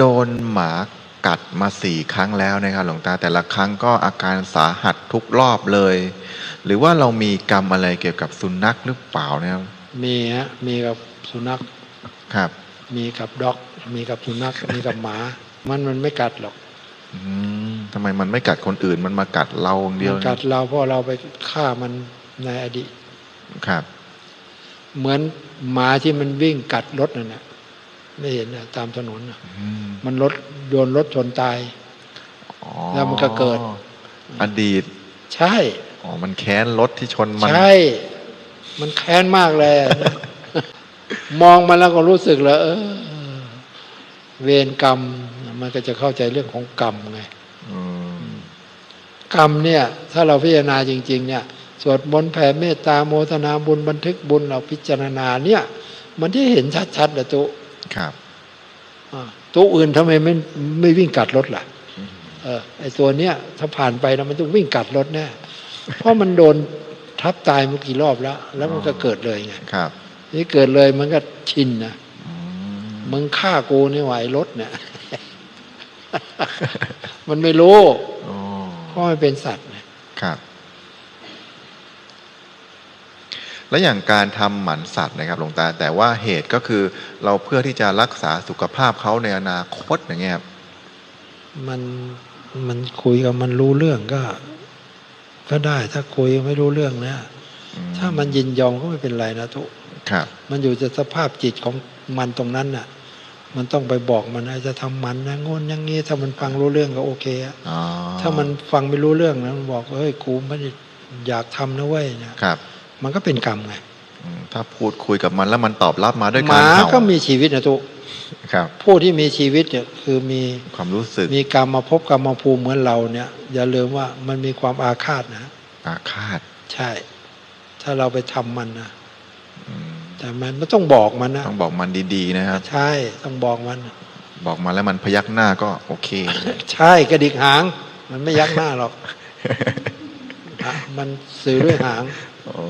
โดนหมากัดมาสี่ครั้งแล้วนะครับหลวงตาแต่ละครั้งก็อาการสาหัสทุกรอบเลย หรือว่าเรามีกรรมอะไรเกี่ยวกับสุนัขหรือเปล่านะครับมีฮะมีกับสุนัขครับ มีกับด็อก มีกับสุนัขมีกับหมา มันมันไม่กัดหรอกอืมทำไมมันไม่กัดคนอื่นมันมากัดเราอย่างเดียวมันนะกัดเราเพราะเราไปฆ่ามันในอดีตครับ เหมือนหมาที่มันวิ่งกัดรถนั่นแหละ ไม่เห็นนะตามถนนน่ะอืมมันรถโยนรถชนตายอ๋อแล้วมันก็เกิด อดีต ใช่อ๋อมันแค้นรถที่ชนมันใช่ มันแค้นมากเลยอะมองมาแล้วก็รู้สึกแล้วเออเวรกรรม มันก็จะเข้าใจเรื่องของกรรมไงอืมกรรมเนี่ย ถ้าเราพิจารณาจริง ๆ เนี่ยสวดมนต์แผ่เมตตาโมทนาบุญบันทึกบุญเราพิจารณาเนี่ย มันที่เห็นชัดๆนะตุ ครับอ่าตัวอื่นทำไมไม่ไม่วิ่งกัดรถล่ะอืมเออไอตัวเนี้ยถ้าผ่านไปนะมันต้องวิ่งกัดรถแน่เพราะมันโดนทับตายมากี่รอบแล้ว แล้วมันก็เกิดเลยไงครับ นี่เกิดเลยมันก็ชินนะอืมมึงฆ่ากูนี่ไหวรถเนี่ยมันไม่รู้อ๋อเพราะมันเป็นสัตว์ไงครับ แล้วอย่างการทำหมันสัตว์นะครับหลวงตา แต่ว่าเหตุก็คือเราเพื่อที่จะรักษาสุขภาพเขาในอนาคตอย่างเงี้ยครับมันมันคุยกับมันรู้เรื่องก็ ก็ได้ถ้าคุยไม่รู้เรื่องนะอืถ้ามันยินยอมก็ไม่เป็นไรนะทุกครับมันอยู่ที่สภาพจิตของมันตรงนั้นน่ะ มันต้องไปบอกมันนะจะทำมันนะงนอย่างงี้ถ้ามันฟังรู้เรื่องก็โอเคอะอ๋อถ้ามันฟังไม่รู้เรื่องนะมันบอกเฮ้ยกูไม่ได้อยากทำนะเว้ยเนี่ยครับ มันก็เป็นกรรมไงอืมถ้าพูดคุยกับมันแล้วมันตอบรับมาด้วยหการมาเห่าก็มีชีวิตนะทุกครับผู้ที่มีชีวิตเนี่ยคือมีความรู้สึกมีกรรมมาพบกรรมมาภูมิเหมือนเราเนี่ย อย่าลืมว่ามันมีความอาฆาตนะ อาฆาต ใช่ ถ้าเราไปทำมันนะอืมแต่มันไม่ต้องบอกมันนะต้องบอกมันดี ๆ นะครับ ใช่ต้องบอกมัน บอกมาแล้วมันพยักหน้าก็โอเค ใช่กระดิกหาง มันไม่ยักหน้าหรอกอะมันสื่อด้วยหางโอ้